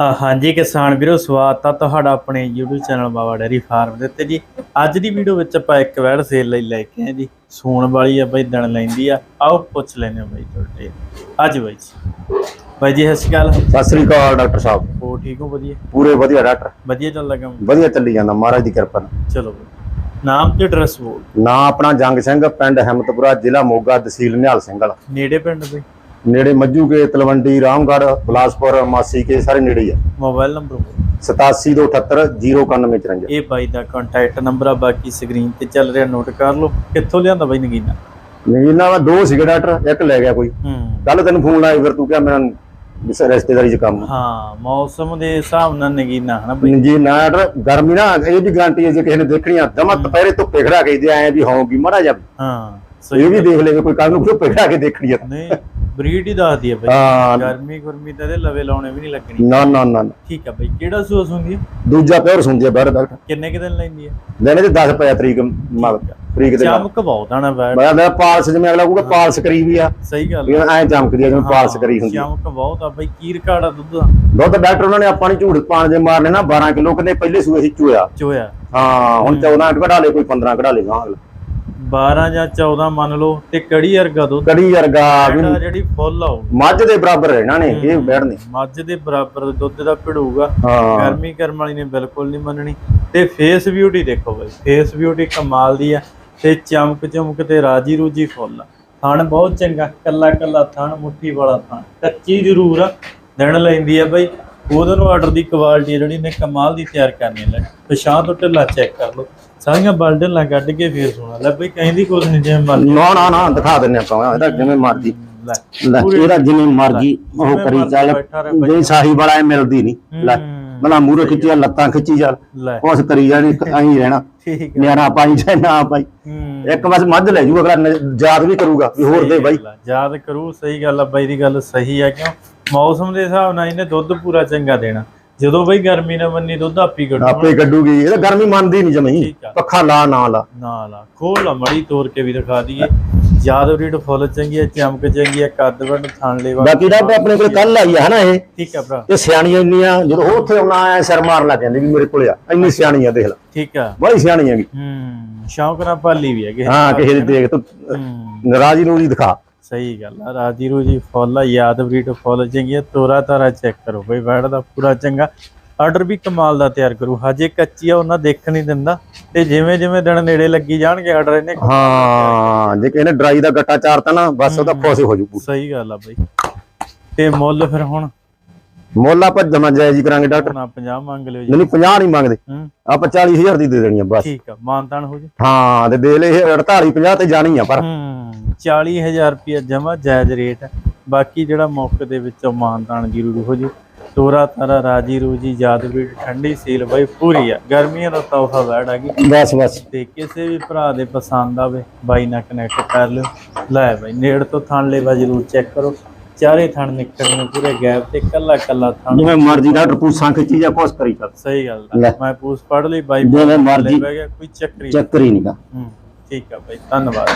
ਹਾਂਜੀ ਕਿਸਾਨ ਵੀਰੋ ਸਵਾਗਤ ਆ ਤੁਹਾਡਾ ਆਪਣੇ YouTube channel Baba dairy farm ਦੇ ਉੱਤੇ ਜੀ। ਅੱਜ ਦੀ ਵੀਡੀਓ ਵਿੱਚ ਆਪਾਂ ਇੱਕ ਵੈੜ ਸੇਲ ਲਈ ਲੈ ਕੇ ਆਏ ਜੀ। ਸੂਣ ਵਾਲੀ ਆ ਬਈ ਦਿਨ ਲੈਂਦੀ ਆ। ਆਓ ਪੁੱਛ ਲੈਨੇ ਆ ਬਈ ਤੁਹਾਡੇ। ਅੱਜ ਬਾਈ ਜੀ। ਬਾਈ ਜੀ ਸਤਿ ਸ਼੍ਰੀ ਅਕਾਲ। ਸਤਿ ਸ੍ਰੀ ਅਕਾਲ ਡਾਕਟਰ ਸਾਹਿਬ। ਹੋ ਠੀਕ ਹੋ ਵਧੀਆ? ਪੂਰੇ ਵਧੀਆ ਡਾਕਟਰ। ਵਧੀਆ ਚੱਲ ਲੱਗਾ ਵਧੀਆ ਚੱਲੀ ਜਾਂਦਾ ਮਹਾਰਾਜ ਦੀ ਕਿਰਪਾ ਨਾਲ। ਚਲੋ। ਨਾਮ ਤੇ ਐਡਰੈਸ ਬੋਲ। ਨਾਂ ਆਪਣਾ ਜੰਗ ਸਿੰਘ ਪਿੰਡ ਹਿੰਮਤਪੁਰਾ ਜ਼ਿਲ੍ਹਾ ਮੋਗਾ ਤਹਿਸੀਲ ਨਿਹਾਲ ਸਿੰਘ ਵਾਲਾ। ਨੇੜੇ ਪਿੰਡ ਬਈ? ਨੇੜੇ ਮੱਜੂਕੇ ਤਲਵੰਡੀ ਰਾਮਗੜ੍ਹ ਬਲਾਸਪੁਰ ਮਾਸੀ ਕੇ ਸਾਰੇ ਨੇੜੇ ਹੀ ਆ। ਮੋਬਾਈਲ ਨੰਬਰ ਬੋਲ। 8728 ਇਹ ਬਾਈ ਦਾ ਕੰਟੈਕਟ ਨੰਬਰ ਆ ਬਾਕੀ ਸਕਰੀਨ ਤੇ ਚੱਲ ਰਿਹਾ ਨੋਟ ਕਰ ਲਓ। ਕਿੱਥੋਂ ਲਿਆਂਦਾ ਬਾਈ ਨਗੀਨਾ? ਨਗੀਨਾ ਵਾ ਦੋ ਸੀਗੇ ਡਾਕਟਰ ਇੱਕ ਲੈ ਗਿਆ ਕੋਈ। ਹੂੰ। ਕੱਲ ਤੈਨੂੰ ਫੋਨ ਲਾਇਆ ਫਿਰ ਤੂੰ ਕਿਹਾ ਮੈਂ ਇਸ ਰਿਸ਼ਤੇਦਾਰੀ ਚ ਕੰਮ ਹਾਂ ਮੌਸਮ ਦੇ ਹਿਸਾਬ ਨਾਲ ਨਗੀਨਾ ਹਨਾ ਬਈ? ਜੀ ਨਾ ਡਾਕਟਰ ਗਰਮੀ ਨਾ ਇਹ ਵੀ ਗਾਰੰਟੀ ਹੈ ਜੇ ਕਿਸੇ ਨੇ ਦੇਖਣੀ ਆ ਦਮਾ ਦੁਪਹਿਰੇ ਧੁੱਪੇ ਖੜਾ ਕੇ ਜੇ ਆਏ ਵੀ ਹੋਊਗੀ ਮੜਾ ਜਾ ਹਾਂ ਇਹ ਵੀ ਦੇਖ ਲੇਵੇ ਕੋਈ ਕੱਲ ਨੂੰ ਧੁੱਪੇ ਖੜਾ ਕੇ ਦੇਖਣੀ ਆ। ਨਹੀਂ ਬਰੀਡ ਹੀ ਦੱਸਦੀ ਹੈ ਬਈ। ਹਾਂ। ਗਰਮੀ ਗੁਰਮੀ ਤਾਂ ਇਹਦੇ ਲਵੇ ਲਾਉਣੇ ਵੀ ਨਹੀਂ ਲੱਗਣੀ। ਨਾ ਨਾ ਨਾ ਨਾ। ਠੀਕ ਆ ਬਈ ਕਿਹੜਾ ਸੂਸ ਹੁੰਦੀ ਹੈ ਦੂਜਾ ਪਿਓਰ ਸੁਣਦੀ ਆ ਬਾਹਰ ਡਾਕਟਰ ਕਿੰਨੇ ਕਿ ਦਿਨ ਲੈਂਦੀ ਹੈ ਲੈਣੇ ਤੇ 10 ਪਿਆ ਤਰੀਕ ਮਗ ਤਰੀਕ ਦੇ ਨਾਲ। ਚਮਕ ਬਹੁਤ ਆਣਾ ਬੈਡ ਮੈਂ ਮੈਂ ਪਾਲਸ ਜਿਵੇਂ ਅਗਲਾ ਕਹੂਗਾ ਪਾਲਸ ਕਰੀ ਵੀ ਆ। ਸਹੀ ਗੱਲ ਵੀ ਐ ਚਮਕਦੀ ਆ ਜਿਵੇਂ ਪਾਲਸ ਕਰੀ ਹੁੰਦੀ ਆ। ਚਮਕ ਬਹੁਤ ਆ ਬਈ ਕੀ ਰਿਕਾਰਡ ਆ ਦੁੱਧ ਦਾ ਦੁੱਧ ਡਾਕਟਰ ਉਹਨਾਂ ਨੇ ਆਪਾਂ ਨੂੰ ਝੂਠ ਪਾਣ ਜੇ ਮਾਰਨੇ ਨਾ 12 ਕਿਲੋ ਕਹਿੰਦੇ ਪਹਿਲੇ ਸੂਏ ਹੀ ਚੋਇਆ ਚੋਇਆ ਹਾਂ ਹੁਣ 14 ਕਢਾ ਲੇ ਕੋਈ 15 ਕਢਾ ਲੇਗਾ ਅਗਲਾ। 12 ਜਾਂ 14 ਮੰਨ ਲਓ ਤੇ ਕੜੀ ਵਰਗਾ ਦੁੱਧ। ਕੜੀ ਵਰਗਾ ਜਿਹੜਾ ਜਿਹੜੀ ਫੁੱਲ ਆਉ ਮੱਝ ਦੇ ਬਰਾਬਰ ਰਹਿਣਾ ਨੇ ਇਹ ਬੈਠਨੇ ਮੱਝ ਦੇ ਬਰਾਬਰ ਦੁੱਧ ਦਾ ਭਿੜੂਗਾ। ਗਰਮੀ ਕਰਮ ਵਾਲੀ ਨੇ ਬਿਲਕੁਲ ਨਹੀਂ ਮੰਨਣੀ। ਤੇ ਫੇਸ ਬਿਊਟੀ ਦੇਖੋ ਬਈ ਫੇਸ ਬਿਊਟੀ ਕਮਾਲ ਦੀ ਆ ਤੇ ਚਮਕ ਚਮਕ ਤੇ ਰਾਜੀ ਰੂਜੀ ਫੁੱਲ ਥਣ ਬਹੁਤ ਚੰਗਾ ਕੱਲਾ ਕੱਲਾ ਥਣ ਮੁੱਠੀ ਵਾਲਾ ਥਣ। ਕੱਚੀ ਜ਼ਰੂਰ ਆ ਦਿਨ ਲੈਂਦੀ ਆ ਬਈ। ਉਹਦੇ ਨੂੰ ਆਰਡਰ ਦੀ ਕੁਆਲਿਟੀ ਜਿਹੜੀ ਨੇ ਕਮਾਲ ਦੀ ਤਿਆਰ ਕਰਨੀ ਲੈ। ਪਛਾਣ ਤੋਂ ਢਿੱਲਾ ਚੈੱਕ ਕਰ ਲਓ। ਸਾਰੀਆਂ ਬਲਡਲਾਂ ਕੱਢ ਕੇ ਫੇਰ ਸੁਣਾ। ਲੈ ਬਈ ਕਹਿੰਦੀ ਕੁਝ ਨਹੀਂ ਜਿਵੇਂ ਮਰਜ਼ੀ। ਨਾ ਨਾ ਨਾ ਦਿਖਾ ਦਿੰਨੇ ਆਪਾਂ। ਇਹਦਾ ਜਿਵੇਂ ਮਰਜ਼ੀ। ਲੈ ਲੈ ਇਹਦਾ ਜਿਵੇਂ ਮਰਜ਼ੀ ਉਹ ਕਰੀ ਚੱਲ। ਜੇ ਸਾਹੀ ਬੜਾ ਐ ਮਿਲਦੀ ਨਹੀਂ ਲੈ ਮਲਾ ਮੂਰੇ ਖਿੱਚੀ ਜਾ, ਲੱਤਾਂ ਖਿੱਚੀ ਜਾ ਲੈ। ਕੁਛ ਕਰੀ ਜਾਣੀ ਐਂ ਰਹਿਣਾ। ਨਿਆਣਾ ਪਾਈ ਜਾਂ ਨਾ ਪਾਈ ਇੱਕ ਬਸ ਮੱਝ ਲੈ ਜੂ ਅਗਲਾ ਯਾਦ ਵੀ ਕਰੂਗਾ ਵੀ ਹੋਰ ਦੇ ਬਾਈ। ਯਾਦ ਕਰੂ ਸਹੀ ਗੱਲ ਆ ਬਾਈ ਦੀ ਗੱਲ ਸਹੀ ਆ ਕਿਉਂ? ਮੌਸਮ ਦੇ ਹਿਸਾਬ ਨਾਲ ਇਹਨੇ ਦੁੱਧ ਪੂਰਾ ਚੰਗਾ ਦੇਣਾ। ਜਦੋਂ ਬਈ ਗਰਮੀ ਨਾ ਮੰਨੀ ਦੁੱਧ ਆਪੀ ਕੱਢੂ ਆਪੇ ਕੱਢੂਗੀ। ਇਹ ਤਾਂ ਗਰਮੀ ਮੰਨਦੀ ਨਹੀਂ ਜਮਈ। ਠੀਕ ਆ। ਪੱਖਾ ਲਾ ਨਾ ਲਾ। ਨਾ ਲਾ। ਖੋਲ ਲਾ ਮੜੀ ਤੋੜ ਕੇ ਵੀ ਦਿਖਾ ਦਈਏ। ਯਾਦ ਰੀਡ ਫੁੱਲ ਚੰਗੀ ਹੈ ਚਮਕ ਚੰਗੀ ਹੈ ਕੱਦ ਵੱਡ ਥਣ ਲੈਵਾ ਬਾਕੀ ਦਾ ਆਪਣੇ ਕੋਲ ਕੱਲ ਆਈ ਆ ਹਨਾ ਇਹ ਠੀਕ ਆ ਭਰਾ। ਤੇ ਸਿਆਣੀਆਂ ਇੰਨੀਆਂ ਜਦੋਂ ਉਹ ਉੱਥੇ ਆਉਣਾ ਆਇਆ ਸਿਰ ਮਾਰਨ ਲੱਗ ਜਾਂਦੇ ਵੀ ਮੇਰੇ ਕੋਲੇ ਆ। ਇੰਨੀ ਸਿਆਣੀ ਆ ਦੇਖ ਲੈ। ਠੀਕ ਆ। ਬੜੀ ਸਿਆਣੀ ਹੈਗੀ। ਹੂੰ ਸ਼ੌਂਕ ਨਾਲ ਪਾਲੀ ਵੀ ਹੈ ਕਿਸੇ ਹਾਂ ਕਿਸੇ ਦੀ ਦੇਖ ਤੂੰ ਹੂੰ। ਨਾਰਾਜ਼ੀ ਨੂੰ ਜੀ ਦਿਖਾ। ਸਹੀ ਗੱਲ ਆ ਰਾਜੀ ਰੂਜੀ ਫੁੱਲ ਆ ਯਾਦ ਬਰੀਡ ਫੁੱਲ ਚੰਗੀ ਹੈ ਤੋਰਾ ਤਾਰਾ ਚੈੱਕ ਕਰੋ ਬਈ ਬੈਡ ਦਾ ਪੂਰਾ ਚੰਗਾ। ਆਰਡਰ ਵੀ ਕਮਾਲ ਦਾ ਤਿਆਰ ਕਰੂ ਹਜੇ ਕੱਚੀ ਆ ਉਹਨਾਂ ਦੇਖ ਨਹੀਂ ਦਿੰਦਾ। ਤੇ ਜਿਵੇਂ ਜਿਵੇਂ ਦਿਨ ਨੇੜੇ ਲੱਗੀ ਜਾਣਗੇ ਆਰਡਰ ਇਹਨੇ। ਹਾਂ ਜੇ ਕਿਸੇ ਨੇ ਡਰਾਈ ਦਾ ਗੱਟਾ ਚਾਰਤਾ ਨਾ ਬਸ ਉਹਦਾ ਖੁਸ਼ ਹੋ ਜੂ ਸਹੀ ਗੱਲ ਆ ਬਈ। ਤੇ ਮੁੱਲ ਫਿਰ ਹੁਣ? ਮੁੱਲ ਆਪਾਂ ਜਮਾ ਜਾਇਜ਼ ਹੀ ਕਰਾਂਗੇ ਡਾਕਟਰ। ਨਾ 50 ਮੰਗ ਲਿਓ ਜੀ। ਨਹੀਂ 50 ਨਹੀਂ ਮੰਗਦੇ। ਆਪਾਂ 40000 ਦੀ ਦੇ ਦੇਣੀ ਆ ਬਸ। ਠੀਕ ਆ ਮਾਨਤਾਨ ਹੋ ਜੀ। ਹਾਂ ਤੇ ਦੇ ਲੈ ਇਹ 48 50 ਤੇ ਜਾਣੀ ਆ ਪਰ। ਹੂੰ 40000 ਰੁਪਏ ਜਮਾ ਜਾਇਜ਼ ਰੇਟ ਬਾਕੀ ਜਿਹੜਾ ਮੌਕੇ ਦੇ ਵਿੱਚੋਂ ਮਾਨਤਾਨ ਜ਼ਰੂਰ ਹੋ ਜੀ। ਤੋਰਾ ਤਾਰਾ ਰਾਜੀ ਰੂਜੀ ਯਾਦ ਵੀ ਠੰਡੀ ਸੀਲ ਬਈ ਪੂਰੀ ਆ। ਗਰਮੀਆਂ ਦਾ ਤੋਹਫਾ ਵੈੜ ਆ ਗਈ ਬਸ ਬਸ। ਤੇ ਕਿਸੇ ਵੀ ਭਰਾ ਦੇ ਪਸੰਦ ਆਵੇ ਬਾਈ ਨਾਲ ਕਨੈਕਟ ਕਰ ਲਿਓ। ਲੈ ਬਾਈ ਨੇੜ ਤੋਂ ਥਣ ਲੈਵਾ ਜਰੂਰ ਚੈੱਕ ਕਰੋ। ਚਾਰੇ ਥਣ ਨਿਕਲਣੇ ਨੇ ਪੂਰੇ ਗੈਪ ਤੇ ਕੱਲਾ ਕੱਲਾ ਥਣ। ਜਿਵੇਂ ਮਰਜ਼ੀ ਡਾਕਟਰ ਪੂਸਾਂ ਖਿੱਚੀ ਜਾ ਕੁਛ ਕਰੀ ਚੱਲ। ਸਹੀ ਗੱਲ ਲੈ। ਆ। ਮੈਂ ਪੂਛ ਪੜ ਲਈ ਬਾਈ ਜਿਵੇਂ ਮਰਜ਼ੀ ਬਹਿ ਗਿਆ ਕੋਈ ਚੱਕਰੀ ਚੱਕਰ ਹੀ ਨਹੀਂਗਾ ਹੂੰ ਠੀਕ ਆ ਬਾਈ ਧੰਨਵਾਦ।